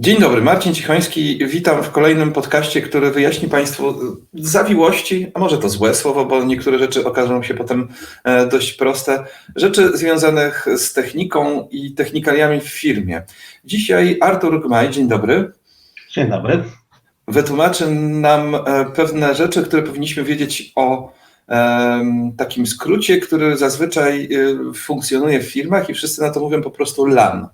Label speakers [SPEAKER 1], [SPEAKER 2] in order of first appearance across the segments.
[SPEAKER 1] Dzień dobry, Marcin Cichoński. Witam w kolejnym podcaście, który wyjaśni Państwu zawiłości, a może to złe słowo, bo niektóre rzeczy okażą się potem e, dość proste, rzeczy związanych z techniką i technikaliami w firmie. Dzisiaj Artur Gmaj, dzień dobry.
[SPEAKER 2] Dzień dobry.
[SPEAKER 1] Wytłumaczy nam e, pewne rzeczy, które powinniśmy wiedzieć o takim skrócie, który zazwyczaj e, funkcjonuje w firmach i wszyscy na to mówią po prostu LAN.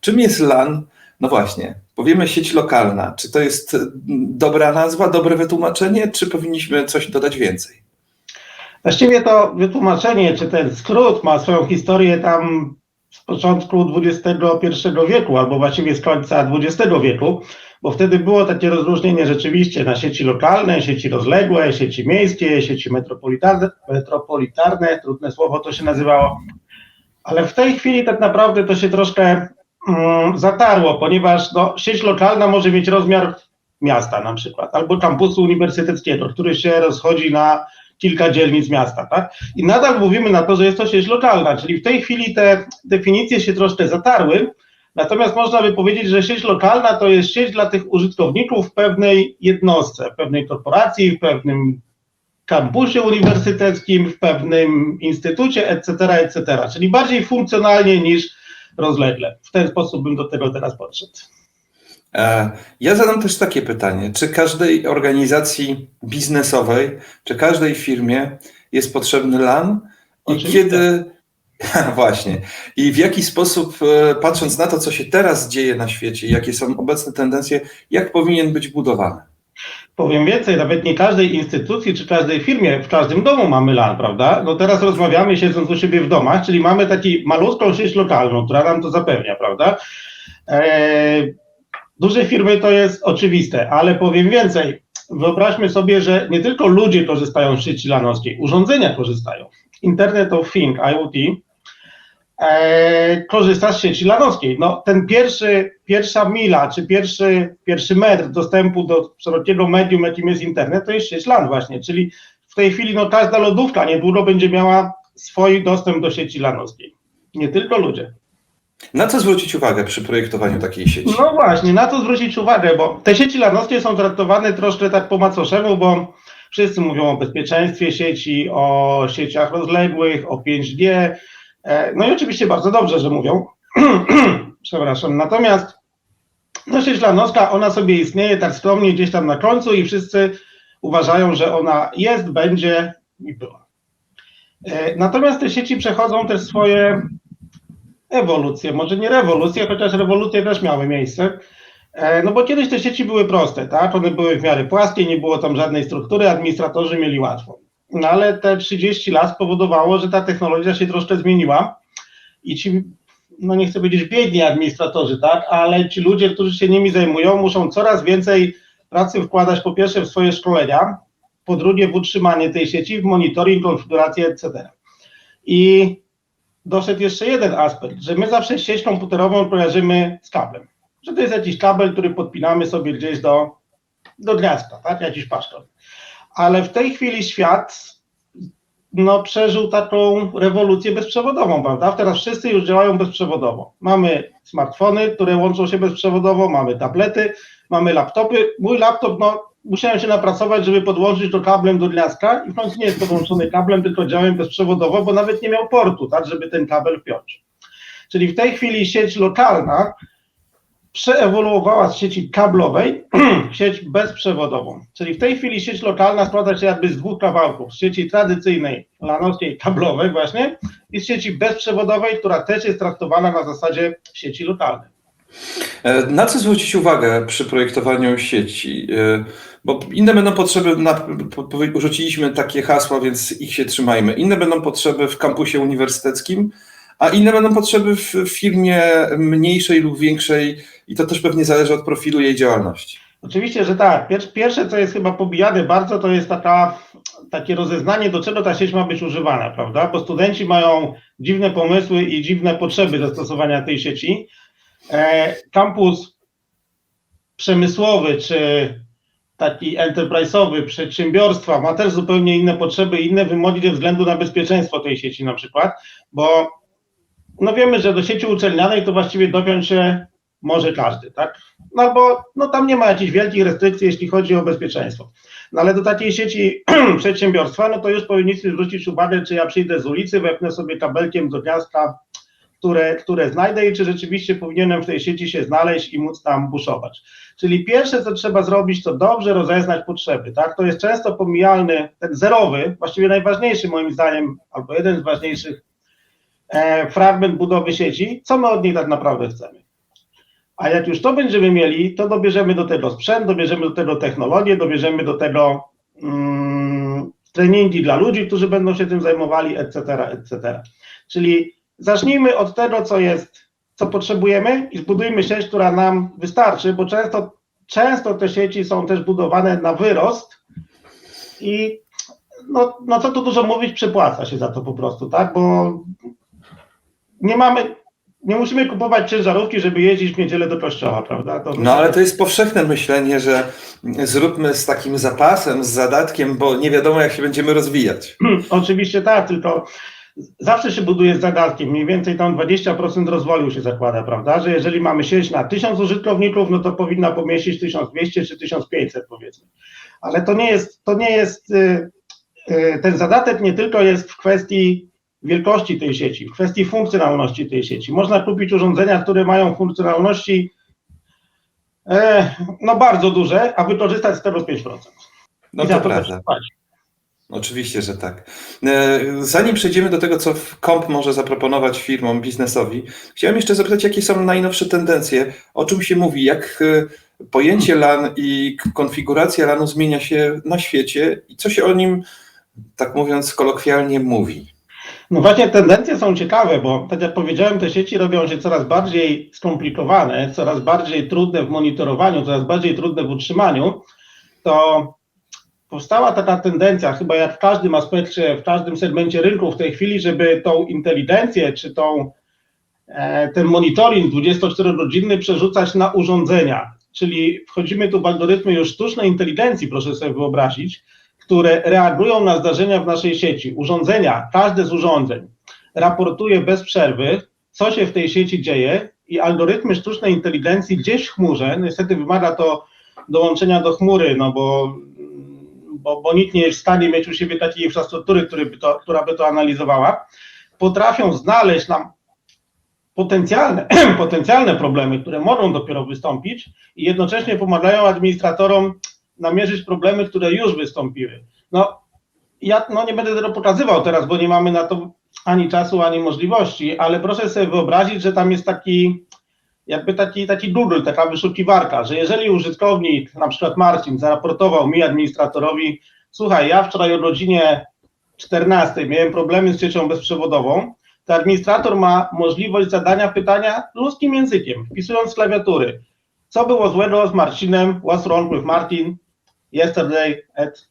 [SPEAKER 1] Czym jest LAN? No właśnie, powiemy sieć lokalna. Czy to jest dobra nazwa, dobre wytłumaczenie, czy powinniśmy coś dodać więcej?
[SPEAKER 2] Właściwie to wytłumaczenie, czy ten skrót ma swoją historię tam z początku XXI wieku, albo właściwie z końca XX wieku, bo wtedy było takie rozróżnienie rzeczywiście na sieci lokalne, sieci rozległe, sieci miejskie, sieci metropolitarne, metropolitarne trudne słowo to się nazywało. Ale w tej chwili tak naprawdę to się troszkę Mm, zatarło, ponieważ no, sieć lokalna może mieć rozmiar miasta na przykład, albo kampusu uniwersyteckiego, który się rozchodzi na kilka dzielnic miasta, tak? I nadal mówimy na to, że jest to sieć lokalna, czyli w tej chwili te definicje się troszkę zatarły, natomiast można by powiedzieć, że sieć lokalna to jest sieć dla tych użytkowników w pewnej jednostce, w pewnej korporacji, w pewnym kampusie uniwersyteckim, w pewnym instytucie, etc., etc., czyli bardziej funkcjonalnie niż rozlegle. W ten sposób bym do tego teraz podszedł.
[SPEAKER 1] E, ja zadam też takie pytanie. Czy każdej organizacji biznesowej, czy każdej firmie jest potrzebny LAN? I Oczywiście. kiedy. Właśnie. I w jaki sposób, e, patrząc na to, co się teraz dzieje na świecie, jakie są obecne tendencje, jak powinien być budowany?
[SPEAKER 2] Powiem więcej, nawet nie każdej instytucji czy każdej firmie, w każdym domu mamy LAN, prawda? No teraz rozmawiamy siedząc u siebie w domach, czyli mamy taką malutką sieć lokalną, która nam to zapewnia, prawda? Eee, duże firmy to jest oczywiste, ale powiem więcej. Wyobraźmy sobie, że nie tylko ludzie korzystają z sieci lanowskiej, urządzenia korzystają. Internet of Things, IoT, e, korzysta z sieci lanowskiej. No, ten pierwszy, pierwsza mila, czy pierwszy, pierwszy metr dostępu do szerokiego medium, jakim jest internet, to jest sieć LAN właśnie, czyli w tej chwili no, każda lodówka niedługo będzie miała swój dostęp do sieci lanowskiej. Nie tylko ludzie.
[SPEAKER 1] Na co zwrócić uwagę przy projektowaniu takiej sieci?
[SPEAKER 2] No właśnie, na co zwrócić uwagę, bo te sieci lanowskie są traktowane troszkę tak po macoszemu, bo wszyscy mówią o bezpieczeństwie sieci, o sieciach rozległych, o 5G, E, no i oczywiście bardzo dobrze, że mówią. Przepraszam. Natomiast no sieć lanowska, ona sobie istnieje tak skromnie gdzieś tam na końcu i wszyscy uważają, że ona jest, będzie i była. E, natomiast te sieci przechodzą też swoje ewolucje, może nie rewolucje, chociaż rewolucje też miały miejsce. E, no bo kiedyś te sieci były proste, tak? One były w miarę płaskie, nie było tam żadnej struktury, administratorzy mieli łatwo. No ale te 30 lat spowodowało, że ta technologia się troszkę zmieniła i ci, no nie chcę powiedzieć biedni administratorzy, tak, ale ci ludzie, którzy się nimi zajmują, muszą coraz więcej pracy wkładać po pierwsze w swoje szkolenia, po drugie w utrzymanie tej sieci, w monitoring, konfigurację, etc. I doszedł jeszcze jeden aspekt, że my zawsze sieć komputerową kojarzymy z kablem. Że to jest jakiś kabel, który podpinamy sobie gdzieś do, do gniazda, tak? Jakiś paszczot ale w tej chwili świat no, przeżył taką rewolucję bezprzewodową, prawda? Teraz wszyscy już działają bezprzewodowo. Mamy smartfony, które łączą się bezprzewodowo, mamy tablety, mamy laptopy. Mój laptop, no, musiałem się napracować, żeby podłączyć to kablem do gniazdka i w końcu nie jest podłączony kablem, tylko działałem bezprzewodowo, bo nawet nie miał portu, tak, żeby ten kabel wpiąć. Czyli w tej chwili sieć lokalna przeewoluowała z sieci kablowej w sieć bezprzewodową. Czyli w tej chwili sieć lokalna składa się jakby z dwóch kawałków. Z sieci tradycyjnej, lanowskiej, kablowej właśnie i z sieci bezprzewodowej, która też jest traktowana na zasadzie sieci lokalnej.
[SPEAKER 1] E, na co zwrócić uwagę przy projektowaniu sieci? E, bo inne będą potrzeby, na, urzuciliśmy takie hasła, więc ich się trzymajmy. Inne będą potrzeby w kampusie uniwersyteckim, a inne będą potrzeby w firmie mniejszej lub większej i to też pewnie zależy od profilu jej działalności.
[SPEAKER 2] Oczywiście, że tak. Pierwsze, co jest chyba pobijane bardzo, to jest taka, takie rozeznanie, do czego ta sieć ma być używana, prawda? Bo studenci mają dziwne pomysły i dziwne potrzeby zastosowania tej sieci. E, kampus przemysłowy czy taki enterprise'owy, przedsiębiorstwa ma też zupełnie inne potrzeby, inne wymogi ze względu na bezpieczeństwo tej sieci na przykład, bo no wiemy, że do sieci uczelnianej to właściwie dopiąć się może każdy, tak? No albo no tam nie ma jakichś wielkich restrykcji, jeśli chodzi o bezpieczeństwo. No ale do takiej sieci przedsiębiorstwa, no to już powinniście zwrócić uwagę, czy ja przyjdę z ulicy, wepnę sobie kabelkiem do gniazdka, które, które znajdę i czy rzeczywiście powinienem w tej sieci się znaleźć i móc tam buszować. Czyli pierwsze, co trzeba zrobić, to dobrze rozeznać potrzeby, tak? To jest często pomijalny, ten zerowy, właściwie najważniejszy moim zdaniem, albo jeden z ważniejszych fragment budowy sieci, co my od niej tak naprawdę chcemy. A jak już to będziemy mieli, to dobierzemy do tego sprzęt, dobierzemy do tego technologię, dobierzemy do tego mm, treningi dla ludzi, którzy będą się tym zajmowali, etc., etc. Czyli zacznijmy od tego, co jest, co potrzebujemy i zbudujmy sieć, która nam wystarczy, bo często, często te sieci są też budowane na wyrost i no, no co tu dużo mówić, przepłaca się za to po prostu, tak, bo nie mamy, nie musimy kupować ciężarówki, żeby jeździć w niedzielę do kościoła, prawda? To
[SPEAKER 1] No ale to jest powszechne myślenie, że zróbmy z takim zapasem, z zadatkiem, bo nie wiadomo jak się będziemy rozwijać.
[SPEAKER 2] Oczywiście tak, tylko zawsze się buduje z zadatkiem, mniej więcej tam 20% rozwoju się zakłada, prawda, że jeżeli mamy sieć na 1000 użytkowników, no to powinna pomieścić 1200 czy 1500 powiedzmy. Ale to nie jest, to nie jest, y, y, ten zadatek nie tylko jest w kwestii wielkości tej sieci, w kwestii funkcjonalności tej sieci. Można kupić urządzenia, które mają funkcjonalności e, no bardzo duże, a wykorzystać z tego 5%.
[SPEAKER 1] No
[SPEAKER 2] I
[SPEAKER 1] to
[SPEAKER 2] też
[SPEAKER 1] prawda. Oczywiście, że tak. E, Zanim przejdziemy do tego, co KOMP może zaproponować firmom, biznesowi, chciałem jeszcze zapytać, jakie są najnowsze tendencje, o czym się mówi, jak e, pojęcie LAN i konfiguracja LANu zmienia się na świecie i co się o nim, tak mówiąc kolokwialnie, mówi.
[SPEAKER 2] No właśnie tendencje są ciekawe, bo tak jak powiedziałem, te sieci robią się coraz bardziej skomplikowane, coraz bardziej trudne w monitorowaniu, coraz bardziej trudne w utrzymaniu, to powstała taka tendencja, chyba jak w każdym aspekcie, w każdym segmencie rynku w tej chwili, żeby tą inteligencję, czy tą, e, ten monitoring 24-godzinny przerzucać na urządzenia. Czyli wchodzimy tu w algorytmy już sztucznej inteligencji, proszę sobie wyobrazić, które reagują na zdarzenia w naszej sieci. Urządzenia, każde z urządzeń raportuje bez przerwy, co się w tej sieci dzieje i algorytmy sztucznej inteligencji gdzieś w chmurze, niestety wymaga to dołączenia do chmury, no bo, bo, bo nikt nie jest w stanie mieć u siebie takiej infrastruktury, który by to, która by to analizowała, potrafią znaleźć nam potencjalne, potencjalne problemy, które mogą dopiero wystąpić i jednocześnie pomagają administratorom namierzyć problemy, które już wystąpiły. No, ja no, nie będę tego pokazywał teraz, bo nie mamy na to ani czasu, ani możliwości, ale proszę sobie wyobrazić, że tam jest taki, jakby taki, taki Google, taka wyszukiwarka, że jeżeli użytkownik, na przykład Marcin, zaraportował mi, administratorowi, słuchaj, ja wczoraj o godzinie 14 miałem problemy z siecią bezprzewodową, to administrator ma możliwość zadania pytania ludzkim językiem, wpisując z klawiatury. Co było złego z Marcinem? What's wrong with Martin? Yesterday at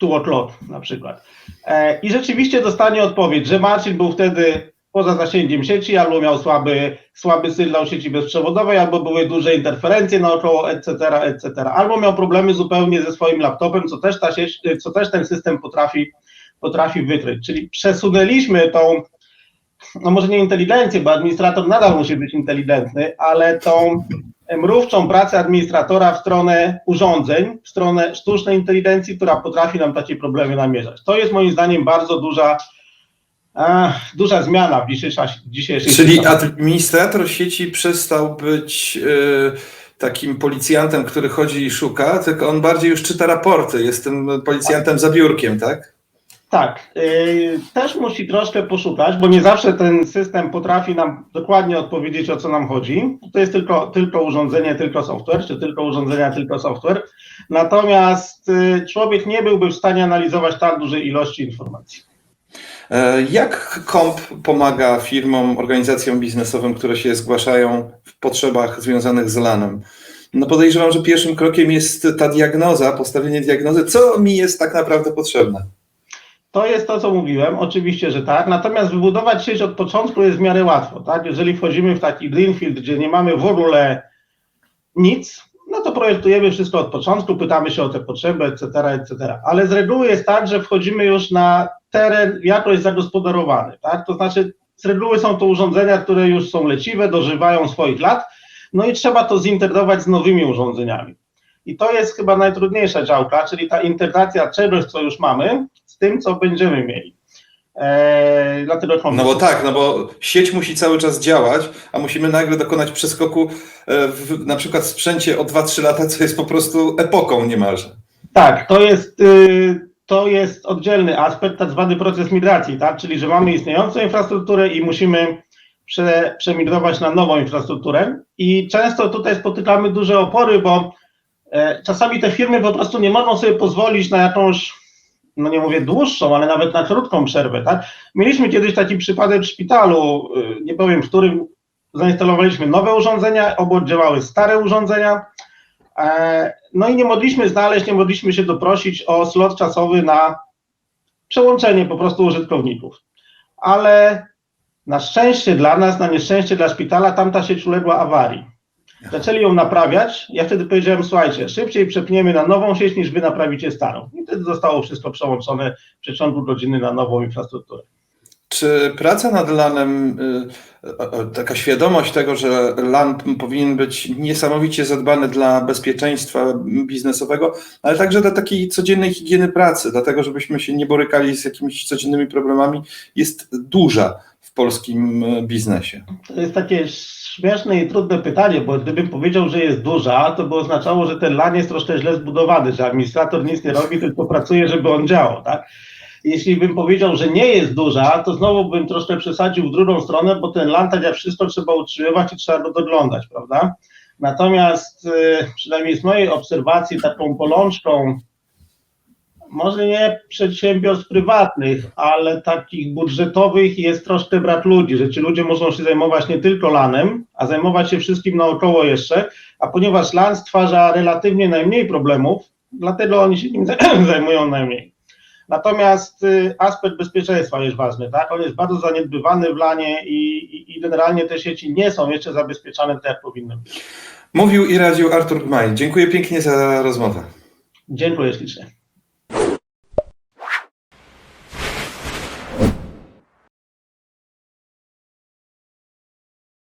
[SPEAKER 2] 2 o'clock na przykład. E, I rzeczywiście dostanie odpowiedź, że Marcin był wtedy poza zasięgiem sieci, albo miał słaby, słaby sygnał sieci bezprzewodowej, albo były duże interferencje naokoło, etc., etc. Albo miał problemy zupełnie ze swoim laptopem, co też ta sieć, co też ten system potrafi, potrafi wykryć. Czyli przesunęliśmy tą, no może nie inteligencję, bo administrator nadal musi być inteligentny, ale tą mrówczą pracę administratora w stronę urządzeń, w stronę sztucznej inteligencji, która potrafi nam takie problemy namierzać. To jest moim zdaniem bardzo duża, e, duża zmiana w dzisiejszej, dzisiejszej
[SPEAKER 1] Czyli administrator sieci przestał być e, takim policjantem, który chodzi i szuka, tylko on bardziej już czyta raporty, jest tym policjantem za biurkiem, tak?
[SPEAKER 2] Tak, yy, też musi troszkę poszukać, bo nie zawsze ten system potrafi nam dokładnie odpowiedzieć, o co nam chodzi. To jest tylko, tylko urządzenie, tylko software, czy tylko urządzenia, tylko software. Natomiast yy, człowiek nie byłby w stanie analizować tak dużej ilości informacji.
[SPEAKER 1] E, Jak KOMP pomaga firmom, organizacjom biznesowym, które się zgłaszają w potrzebach związanych z LAN-em? No podejrzewam, że pierwszym krokiem jest ta diagnoza, postawienie diagnozy, co mi jest tak naprawdę potrzebne.
[SPEAKER 2] To jest to, co mówiłem, oczywiście, że tak. Natomiast wybudować sieć od początku jest w miarę łatwo, tak? Jeżeli wchodzimy w taki greenfield, gdzie nie mamy w ogóle nic, no to projektujemy wszystko od początku, pytamy się o te potrzeby, etc., etc. Ale z reguły jest tak, że wchodzimy już na teren jakoś zagospodarowany, tak? To znaczy z reguły są to urządzenia, które już są leciwe, dożywają swoich lat no i trzeba to zintegrować z nowymi urządzeniami. I to jest chyba najtrudniejsza działka, czyli ta integracja czegoś, co już mamy, tym, co będziemy mieli. Eee, dlatego
[SPEAKER 1] No bo tak, no bo sieć musi cały czas działać, a musimy nagle dokonać przeskoku e, w na przykład w sprzęcie o 2-3 lata, co jest po prostu epoką niemalże.
[SPEAKER 2] Tak, to jest, y, to jest oddzielny aspekt, tak zwany proces migracji, tak? czyli że mamy istniejącą infrastrukturę i musimy prze, przemigrować na nową infrastrukturę i często tutaj spotykamy duże opory, bo e, czasami te firmy po prostu nie mogą sobie pozwolić na jakąś, no nie mówię dłuższą, ale nawet na krótką przerwę. Tak? Mieliśmy kiedyś taki przypadek w szpitalu, y, nie powiem w którym, zainstalowaliśmy nowe urządzenia, obok działały stare urządzenia, E, No i nie mogliśmy znaleźć, nie mogliśmy się doprosić o slot czasowy na przełączenie po prostu użytkowników. Ale na szczęście dla nas, na nieszczęście dla szpitala, tamta sieć uległa awarii. Zaczęli ją naprawiać. Ja wtedy powiedziałem, słuchajcie, szybciej przepniemy na nową sieć, niż wy naprawicie starą. I wtedy zostało wszystko przełączone w przeciągu godziny na nową infrastrukturę.
[SPEAKER 1] Czy praca nad LAN-em, y, taka świadomość tego, że LAN powinien być niesamowicie zadbany dla bezpieczeństwa biznesowego, ale także dla takiej codziennej higieny pracy, dlatego żebyśmy się nie borykali z jakimiś codziennymi problemami, jest duża w polskim y, biznesie?
[SPEAKER 2] To jest takie śmieszne i trudne pytanie, bo gdybym powiedział, że jest duża, to by oznaczało, że ten LAN jest troszkę źle zbudowany, że administrator nic nie robi, tylko pracuje, żeby on działał, tak? Jeśli bym powiedział, że nie jest duża, to znowu bym troszkę przesadził w drugą stronę, bo ten LAN, tak jak wszystko, trzeba utrzymywać i trzeba go doglądać, prawda? Natomiast y, przynajmniej z mojej obserwacji taką bolączką, może nie przedsiębiorstw prywatnych, ale takich budżetowych jest troszkę brak ludzi, że ci ludzie muszą się zajmować nie tylko LANem, a zajmować się wszystkim naokoło jeszcze, a ponieważ LAN stwarza relatywnie najmniej problemów, dlatego oni się nim zajmują najmniej. Natomiast y, aspekt bezpieczeństwa jest ważny, tak? On jest bardzo zaniedbywany w LANie i, i, i generalnie te sieci nie są jeszcze zabezpieczane tak, jak powinny być.
[SPEAKER 1] Mówił i radził Artur Gmaj. Dziękuję pięknie za rozmowę.
[SPEAKER 2] Dziękuję ślicznie.